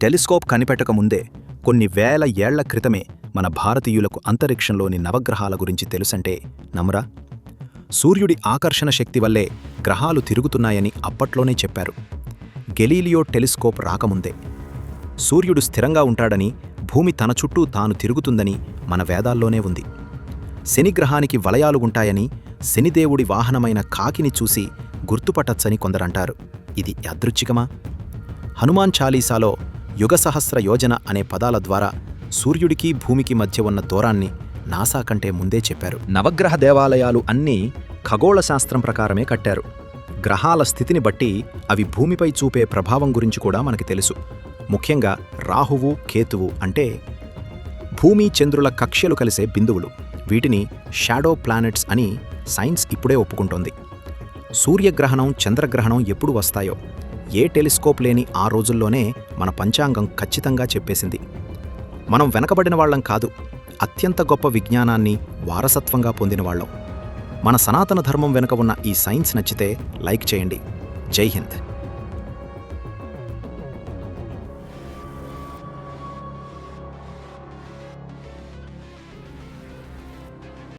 Telescope కనిపెట్టక ముందే కొన్ని వేల ఏళ్ళ క్రితమే మన భారతీయులకు అంతరిక్షంలోని నవగ్రహాల గురించి తెలుసంటే నమ్రా సూర్యుడి ఆకర్షణ శక్తి వల్లే గ్రహాలు తిరుగుతున్నాయని అప్పట్లోనే చెప్పారు. గెలీలియో టెలిస్కోప్ రాకముందే. సూర్యుడు స్థిరంగా ఉంటాడని భూమి తన చుట్టూ తాను తిరుగుతుందని మన వేదాల్లోనే ఉంది. శనిగ్రహానికి వలయాలు ఉంటాయని శనిదేవుడి వాహనమైన కాకిని చూసి గుర్తుపట్టచ్చని కొందరంటారు. ఇది యాదృచ్ఛికమా? హనుమాన్ చాలీసాలో యుగ సహస్ర యోజన అనే పదాల ద్వారా సూర్యుడికి భూమికి మధ్య ఉన్న దూరాన్ని నాసా కంటే ముందే చెప్పారు. నవగ్రహ దేవాలయాలు అన్నీ ఖగోళ శాస్త్రం ప్రకారమే కట్టారు. గ్రహాల స్థితిని బట్టి అవి భూమిపై చూపే ప్రభావం గురించి కూడా మనకి తెలుసు. ముఖ్యంగా రాహువు కేతువు అంటే భూమి చంద్రుల కక్ష్యలు కలిసే బిందువులు. వీటిని షాడో ప్లానెట్స్ అని సైన్స్ ఇప్పుడే ఒప్పుకుంటోంది. సూర్యగ్రహణం చంద్రగ్రహణం ఎప్పుడు వస్తాయో ఏ టెలిస్కోప్ లేని ఆ రోజుల్లోనే మన పంచాంగం ఖచ్చితంగా చెప్పేసింది. మనం వెనకబడిన వాళ్ళం కాదు అత్యంత గొప్ప విజ్ఞానాన్ని వారసత్వంగా పొందిన వాళ్ళం. మన సనాతన ధర్మం వెనుక ఉన్న ఈ సైన్స్ నచ్చితే లైక్ చేయండి. జై హింద్.